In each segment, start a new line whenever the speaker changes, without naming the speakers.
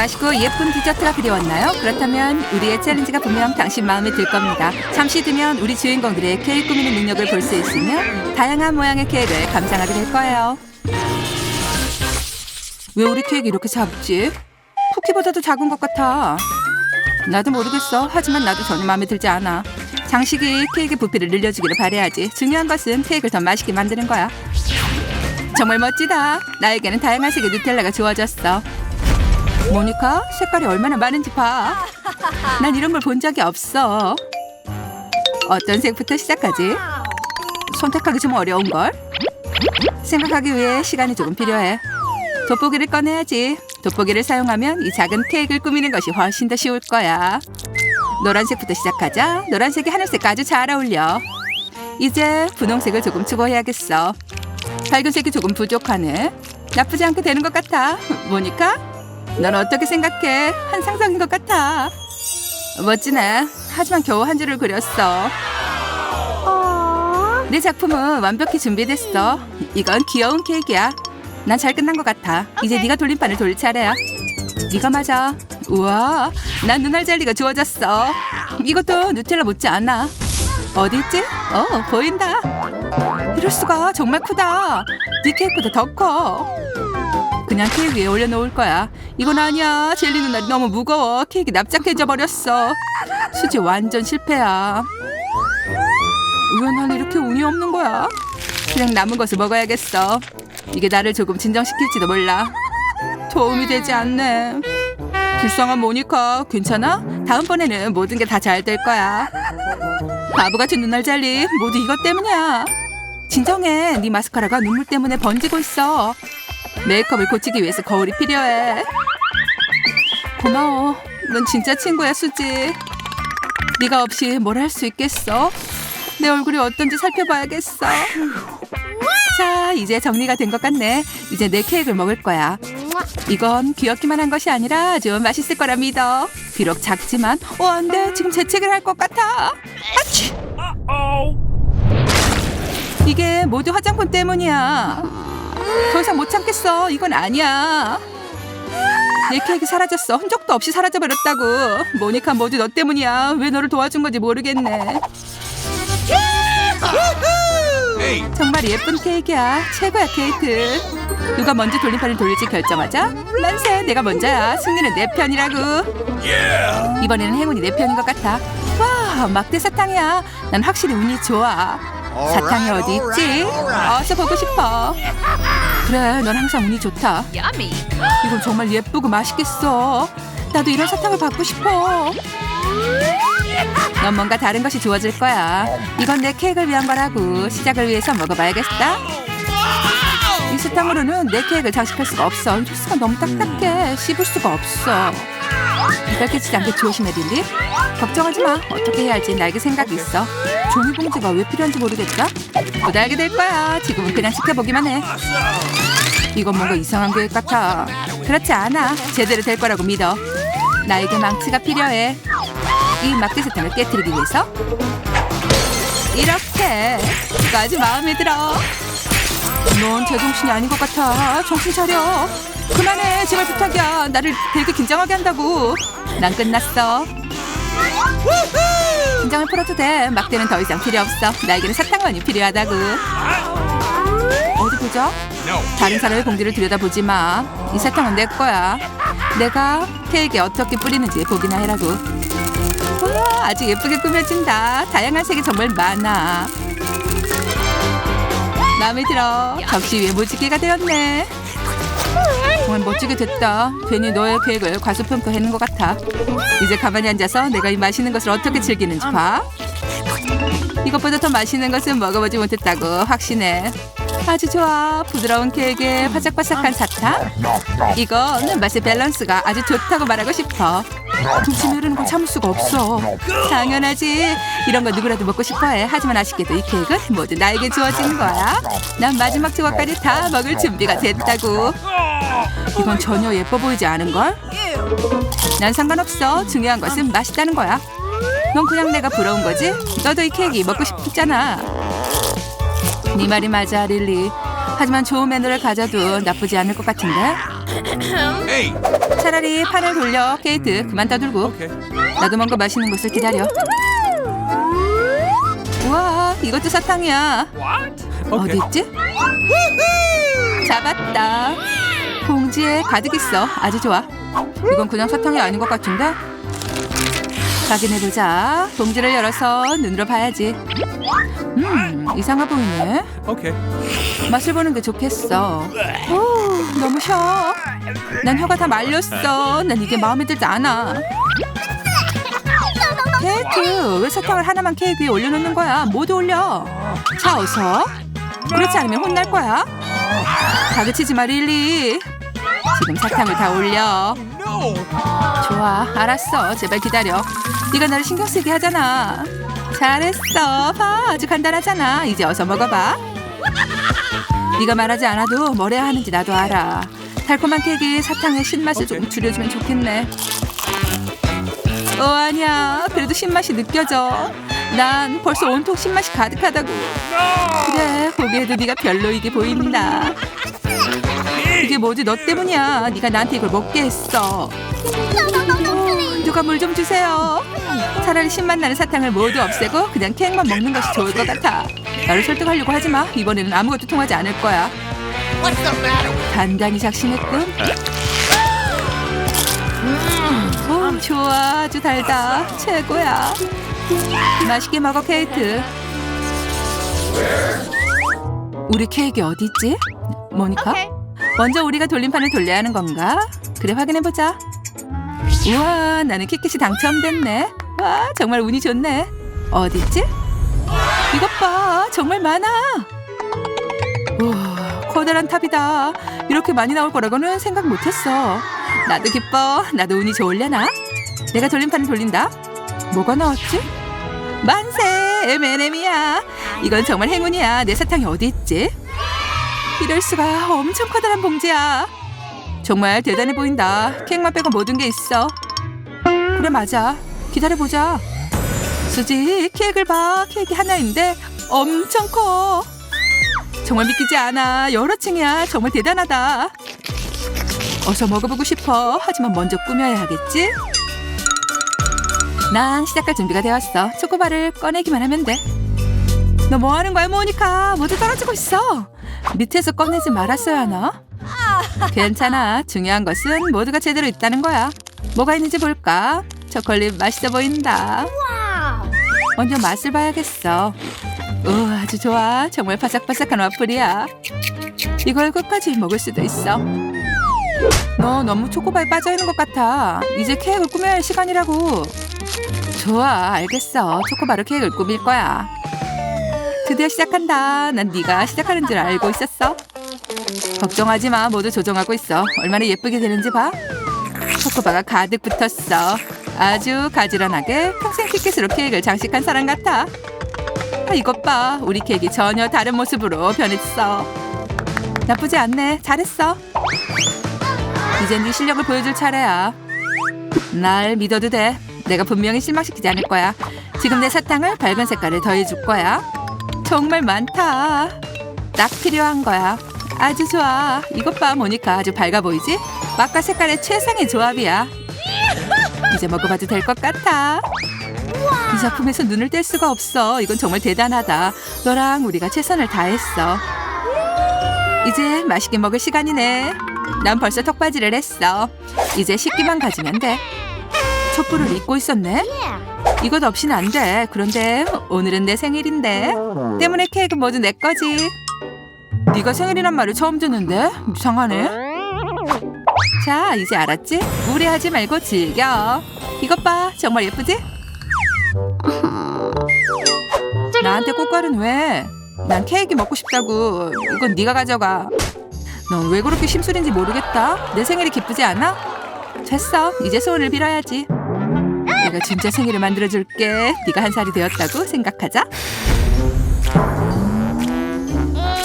맛있고 예쁜 디저트가 그리웠나요? 그렇다면 우리의 챌린지가 분명 당신 마음에 들 겁니다. 잠시 뒤면 우리 주인공들의 케이크 꾸미는 능력을 볼 수 있으며 다양한 모양의 케이크를 감상하게 될 거예요. 왜 우리 케이크 이렇게 작지? 쿠키보다도 작은 것 같아. 나도 모르겠어. 하지만 나도 전혀 마음에 들지 않아. 장식이 케이크 부피를 늘려주기를 바래야지. 중요한 것은 케이크를 더 맛있게 만드는 거야. 정말 멋지다. 나에게는 다양한 색의 누텔라가 주어졌어. 모니카, 색깔이 얼마나 많은지 봐. 난 이런 걸 본 적이 없어. 어떤 색부터 시작하지? 선택하기 좀 어려운 걸. 생각하기 위해 시간이 조금 필요해. 돋보기를 꺼내야지. 돋보기를 사용하면 이 작은 케이크를 꾸미는 것이 훨씬 더 쉬울 거야. 노란색부터 시작하자. 노란색이 하늘색과 아주 잘 어울려. 이제 분홍색을 조금 추가해야겠어. 밝은색이 조금 부족하네. 나쁘지 않게 되는 것 같아. 모니카? 넌 어떻게 생각해? 한 상상인 것 같아. 멋지네. 하지만 겨우 한 줄을 그렸어. 내 작품은 완벽히 준비됐어. 이건 귀여운 케이크야. 난 잘 끝난 것 같아. 이제 네가 돌림판을 돌릴 차례야. 네가 맞아. 우와, 난 눈알 젤리가 주어졌어. 이것도 누텔라 못지 않아. 어디 있지? 어, 보인다. 이럴 수가 정말 크다. 네 케이크보다 더 커. 그냥 케이크 위에 올려놓을 거야. 이건 아니야. 젤리 눈알이 너무 무거워. 케이크 납작해져 버렸어. 수지 완전 실패야. 왜 난 이렇게 운이 없는 거야? 그냥 남은 것을 먹어야겠어. 이게 나를 조금 진정시킬지도 몰라. 도움이 되지 않네. 불쌍한 모니카, 괜찮아? 다음번에는 모든 게 다 잘 될 거야. 바보 같은 눈알 젤리, 모두 이것 때문이야. 진정해, 네 마스카라가 눈물 때문에 번지고 있어. 메이크업을 고치기 위해서 거울이 필요해. 고마워. 넌 진짜 친구야, 수지. 네가 없이 뭘 할 수 있겠어? 내 얼굴이 어떤지 살펴봐야겠어. 자, 이제 정리가 된 것 같네. 이제 내 케이크를 먹을 거야. 이건 귀엽기만 한 것이 아니라 아주 맛있을 거라 믿어. 비록 작지만, 어, 안 돼. 지금 재채기를 할 것 같아. 아치! 이게 모두 화장품 때문이야. 더 이상 못 참겠어. 이건 아니야. 내 케이크 사라졌어. 흔적도 없이 사라져버렸다고. 모니카 모두 너 때문이야. 왜 너를 도와준 건지 모르겠네. 정말 예쁜 케이크야. 최고야 케이크. 누가 먼저 돌림판을 돌릴지 결정하자. 만세, 내가 먼저야. 승리는 내 편이라고. 이번에는 행운이 내 편인 것 같아. 와, 막대 사탕이야. 난 확실히 운이 좋아. 사탕이 어디 있지? 어서 보고 싶어. 그래, 넌 항상 운이 좋다. 이건 정말 예쁘고 맛있겠어. 나도 이런 사탕을 받고 싶어. 넌 뭔가 다른 것이 주어질 거야. 이건 내 케이크를 위한 거라고. 시작을 위해서 먹어봐야겠다. 이 사탕으로는 내 케이크를 장식할 수가 없어. 소스가 너무 딱딱해. 씹을 수가 없어. 깨치지 않게 조심해, 릴리. 걱정하지 마. 어떻게 해야 할지 나에게 생각이 있어. 종이 봉지가 왜 필요한지 모르겠다. 곧 알게 될 거야. 지금은 그냥 지켜보기만 해. 이건 뭔가 이상한 계획 같아. 그렇지 않아. 제대로 될 거라고 믿어. 나에게 망치가 필요해. 이 막대 사탕을 깨뜨리기 위해서 이렇게 아주 마음에 들어. 넌 제정신이 아닌 것 같아. 정신 차려. 그만해. 제발 부탁이야. 나를 되게 긴장하게 한다고. 난 끝났어. 긴장을 풀어도 돼. 막대는 더 이상 필요 없어. 나에게는 사탕만이 필요하다고. 어디 보자. 다른 사람의 봉지를 들여다보지 마. 이 사탕은 내 거야. 내가 케이크에 어떻게 뿌리는지 보기나 해라고. 와, 아주 예쁘게 꾸며진다. 다양한 색이 정말 많아. 마음에 들어. 접시 위에 무지개가 되었네. 정말 멋지게 됐다. 괜히 너의 계획을 과소평가하는 것 같아. 이제 가만히 앉아서 내가 이 맛있는 것을 어떻게 즐기는지 봐. 이것보다 더 맛있는 것은 먹어보지 못했다고 확신해. 아주 좋아. 부드러운 케이크에 바삭바삭한 사탕. 이거는 맛의 밸런스가 아주 좋다고 말하고 싶어. 동심이 흐르는 걸 참을 수가 없어. 당연하지. 이런 거 누구라도 먹고 싶어해. 하지만 아쉽게도 이 케이크는 모두 나에게 주어진 거야. 난 마지막 조각까지 다 먹을 준비가 됐다고. 이건 전혀 예뻐 보이지 않은 걸? 난 상관없어. 중요한 것은 맛있다는 거야. 넌 그냥 내가 부러운 거지? 너도 이 케이크 먹고 싶잖아. 네 말이 맞아, 릴리. 하지만 좋은 매너를 가져도 나쁘지 않을 것 같은데? 차라리 판을 돌려 케이트 그만 떠들고. 나도 뭔가 맛있는 것을 기다려 우와 이것도 사탕이야 어디. 있지? 잡았다 봉지에 가득 있어 아주 좋아 이건 그냥 사탕이 아닌 것 같은데 확인해보자 봉지를 열어서 눈으로 봐야지 음 이상해 보이네
Okay.
맛을 보는 게 좋겠어. 오, 너무 셔. 난 혀가 다 말렸어. 난 이게 마음에 들지 않아. 케이크, 왜 사탕을 하나만 케이크 위에 올려놓는 거야? 모두 올려. 자, 어서. 그렇지 않으면 혼날 거야. 다그치지 마, 릴리. 지금 사탕을 다 올려. 좋아, 알았어. 제발 기다려. 네가 나를 신경 쓰게 하잖아. 잘했어. 봐, 아주 간단하잖아. 이제 어서 먹어봐. 네가 말하지 않아도 뭘 해야 하는지 나도 알아. 달콤한 케이크에 사탕의 신맛을 좀 줄여주면 좋겠네. 어 아니야. 그래도 신맛이 느껴져. 난 벌써 온통 신맛이 가득하다고. 그래, 보기에도 네가 별로이게 보인다. 이게 뭐지 너 때문이야. 네가 나한테 이걸 먹게 했어. 어, 누가 물 좀 주세요. 차라리 신맛 나는 사탕을 모두 없애고 그냥 케이크만 먹는 것이 좋을 것 같아. 나를 설득하려고 하지 마. 이번에는 아무것도 통하지 않을 거야. 단단히 작심했군. 오, 좋아. 아주 달다. 최고야. 맛있게 먹어, 케이트. 우리 케이크 어디 있지? 모니카? 먼저 우리가 돌림판을 돌려야 하는 건가? 그래 확인해보자. 우와 나는 키켓이 당첨됐네. 와 정말 운이 좋네. 어디 있지? 이것 봐 정말 많아. 우와 커다란 탑이다. 이렇게 많이 나올 거라고는 생각 못했어. 나도 기뻐. 나도 운이 좋을려나? 내가 돌림판을 돌린다. 뭐가 나왔지? 만세 M&M이야. 이건 정말 행운이야. 내 사탕이 어디 있지? 이럴 수가 엄청 커다란 봉지야. 정말 대단해 보인다. 케이크만 빼고 모든 게 있어. 그래 맞아. 기다려 보자. 수지 케이크를 봐. 케이크 하나인데 엄청 커. 정말 믿기지 않아. 여러 층이야. 정말 대단하다. 어서 먹어보고 싶어. 하지만 먼저 꾸며야 하겠지? 난 시작할 준비가 되었어. 초코바를 꺼내기만 하면 돼. 너 뭐 하는 거야, 모니카? 모두 떨어지고 있어. 밑에서 꺼내지 말았어야 하나? 괜찮아. 중요한 것은 모두가 제대로 있다는 거야. 뭐가 있는지 볼까? 초콜릿 맛있어 보인다. 먼저 맛을 봐야겠어. 오, 아주 좋아. 정말 바삭바삭한 와플이야. 이걸 끝까지 먹을 수도 있어. 너 너무 초코바에 빠져 있는 것 같아. 이제 케이크를 꾸며야 할 시간이라고. 좋아, 알겠어. 초코바로 케이크를 꾸밀 거야. 드디어 시작한다. 난 네가 시작하는 줄 알고 있었어. 걱정하지 마. 모두 조정하고 있어. 얼마나 예쁘게 되는지 봐. 초코바가 가득 붙었어. 아주 가지런하게 평생 티켓으로 케이크를 장식한 사람 같아. 아, 이것 봐. 우리 케이크 전혀 다른 모습으로 변했어. 나쁘지 않네. 잘했어. 이제 네 실력을 보여줄 차례야. 날 믿어도 돼. 내가 분명히 실망시키지 않을 거야. 지금 내 사탕을 밝은 색깔을 더해줄 거야. 정말 많다. 딱 필요한 거야. 아주 좋아. 이것 봐, 모니카. 아주 밝아 보이지? 맛과 색깔의 최상의 조합이야. 이제 먹어봐도 될 것 같아. 이 작품에서 눈을 뗄 수가 없어. 이건 정말 대단하다. 너랑 우리가 최선을 다했어. 이제 맛있게 먹을 시간이네. 난 벌써 턱받이를 했어. 이제 식기만 가지면 돼. 촛불을 잊고 있었네. 이것 없이는 안 돼. 그런데 오늘은 내 생일인데. 때문에 케이크 모두 내 거지. 네가 생일이란 말을 처음 듣는데 이상하네. 자, 이제 알았지? 무리하지 말고 즐겨. 이것 봐, 정말 예쁘지? 나한테 꽃갈은 왜? 난 케이크 먹고 싶다고. 이건 네가 가져가. 넌 왜 그렇게 심술인지 모르겠다. 내 생일이 기쁘지 않아? 됐어. 이제 소원을 빌어야지. 내가 진짜 생일을 만들어줄게. 네가 한 살이 되었다고 생각하자.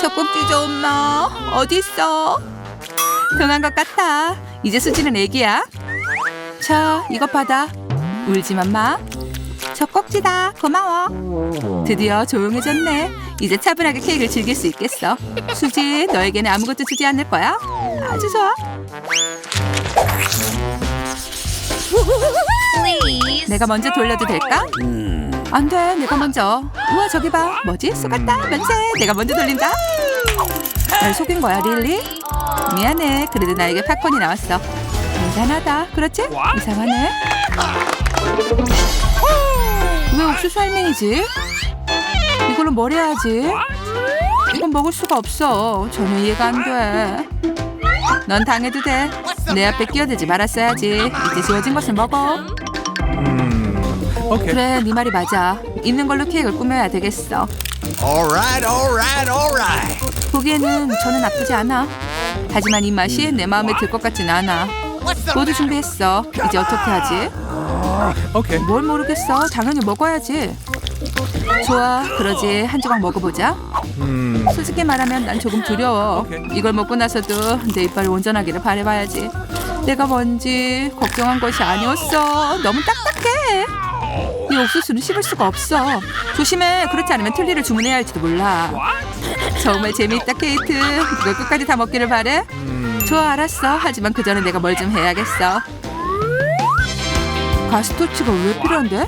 젖꼭지 좀 마. 어디 있어? 등한 것 같아. 이제 수지는 애기야. 자, 이것 받아. 울지만 마. 젖꼭지다. 고마워. 드디어 조용해졌네. 이제 차분하게 케이크를 즐길 수 있겠어. 수지, 너에게는 아무것도 주지 않을 거야. 아주 좋아.
Please.
내가 먼저 돌려도 될까? 안 돼, 내가 먼저. 우와, 저기 봐. 뭐지? 쏘갔다, 만세. 내가 먼저 돌린다. 날 속인 거야, 릴리? 미안해. 그래도 나에게 팝콘이 나왔어. 대단하다. 그렇지? 이상하네. 왜 옥수수 할맹이지? 이걸로 뭘 해야지? 이건 먹을 수가 없어. 전혀 이해가 안 돼. 넌 당해도 돼. 내 앞에 끼어들지 말았어야지. 이제 주어진 것을 먹어.
Okay.
그래, 네 말이 맞아. 있는 걸로 케이크를 꾸며야 되겠어.
All right, all right, all right.
보기에는 저는 나쁘지 않아. 하지만 이 맛이 내 마음에 들 것 같진 않아. 모두 준비했어. 이제 어떻게 하지?
Okay.
뭘 모르겠어. 당연히 먹어야지. 좋아, 그러지. 한 조각 먹어보자.
Hmm.
솔직히 말하면 난 조금 두려워.
오케이.
이걸 먹고 나서도 내 이빨이 온전하기를 바래봐야지. 내가 뭔지 걱정한 것이 아니었어. 너무 딱딱해. 이 옥수수는 씹을 수가 없어. 조심해. 그렇지 않으면 틀니를 주문해야 할지도 몰라. 정말 재미있다, 케이트. 이걸 끝까지 다 먹기를 바래. 좋아, 알았어. 하지만 그 전에 내가 뭘 좀 해야겠어. 가스토치가 왜 필요한데?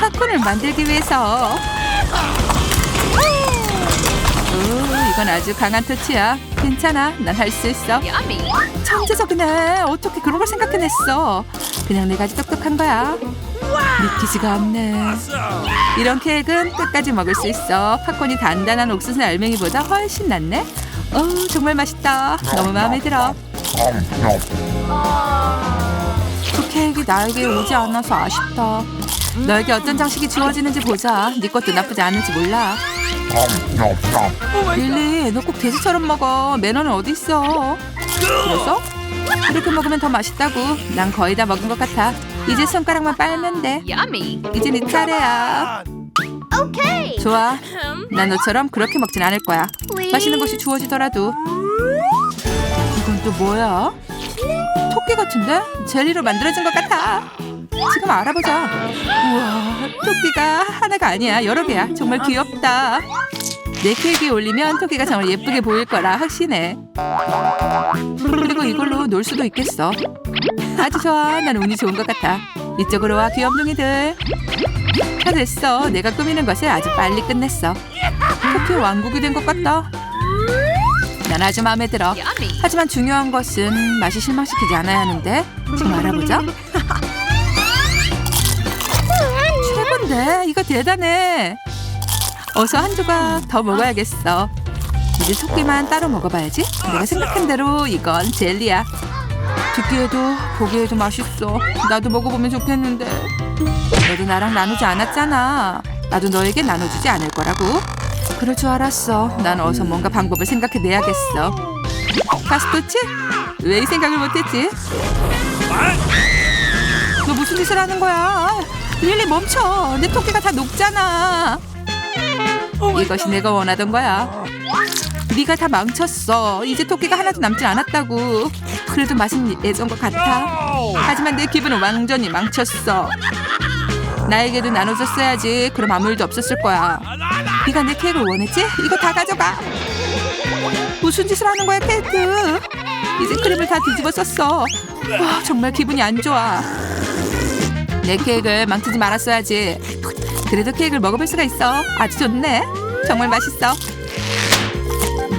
팝콘을 만들기 위해서. 오, 이건 아주 강한 터치야. 괜찮아. 난 할 수 있어. 천재적이네. 어떻게 그런 걸 생각해냈어? 그냥 내가 아주 똑똑한 거야. 믿기지가 않네. 이런 케이크는 끝까지 먹을 수 있어. 팝콘이 단단한 옥수수 알맹이보다 훨씬 낫네. 어, 정말 맛있다. 너무 마음에 들어. 그 케이크 나에게 오지 않아서 아쉽다. 너에게 어떤 장식이 주어지는지 보자. 네 것도 나쁘지 않을지 몰라. 릴리, 너 꼭 돼지처럼 먹어. 매너는 어디 있어? 그래서? 이렇게 먹으면 더 맛있다고. 난 거의 다 먹은 것 같아. 이제 손가락만 빨면 돼. 이제 네 차례야. 좋아. 난 너처럼 그렇게 먹진 않을 거야. 맛있는 것이 주어지더라도. 이건 또 뭐야? 토끼 같은데? 젤리로 만들어진 것 같아. 지금 알아보자. 우와, 토끼가 하나가 아니야. 여러 개야. 정말 귀엽다. 내 케이크에 올리면 토끼가 정말 예쁘게 보일 거라 확신해. 그리고 이걸로 놀 수도 있겠어. 아주 좋아. 난 운이 좋은 것 같아. 이쪽으로 와, 귀염둥이들. 다 됐어. 내가 꾸미는 것을 아주 빨리 끝냈어. 토끼 왕국이 된 것 같다. 난 아주 마음에 들어. 하지만 중요한 것은 맛이 실망시키지 않아야 하는데 지금 알아보자. 최고인데 이거 대단해. 어서 한 조각 더 먹어야겠어. 이제 토끼만 따로 먹어봐야지. 내가 생각한 대로 이건 젤리야. 듣기에도 보기에도 맛있어. 나도 먹어보면 좋겠는데. 너도 나랑 나누지 않았잖아. 나도 너에게 나눠주지 않을 거라고. 그럴 줄 알았어. 난 어서 뭔가 방법을 생각해내야겠어. 가스토치? 왜 이 생각을 못했지? 너 무슨 짓을 하는 거야? 릴리 멈춰. 내 토끼가 다 녹잖아. 이것이 내가 원하던 거야. 네가 다 망쳤어. 이제 토끼가 하나도 남지 않았다고. 그래도 맛은 예전 것 같아. 하지만 내 기분은 완전히 망쳤어. 나에게도 나눠줬어야지. 그럼 아무 일도 없었을 거야. 네가 내 케이크를 원했지? 이거 다 가져가. 무슨 짓을 하는 거야, 케이크? 이제 크림을 다 뒤집어 썼어. 와, 정말 기분이 안 좋아. 내 케이크를 망치지 말았어야지. 그래도 케이크를 먹어볼 수가 있어. 아주 좋네. 정말 맛있어.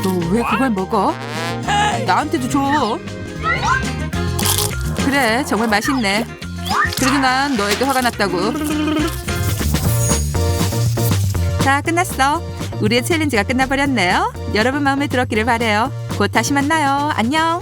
너 왜 그걸 먹어? 나한테도 줘. 그래, 정말 맛있네. 그래도 난 너에게 화가 났다고. 자, 끝났어. 우리의 챌린지가 끝나버렸네요. 여러분 마음에 들었기를 바래요. 곧 다시 만나요. 안녕.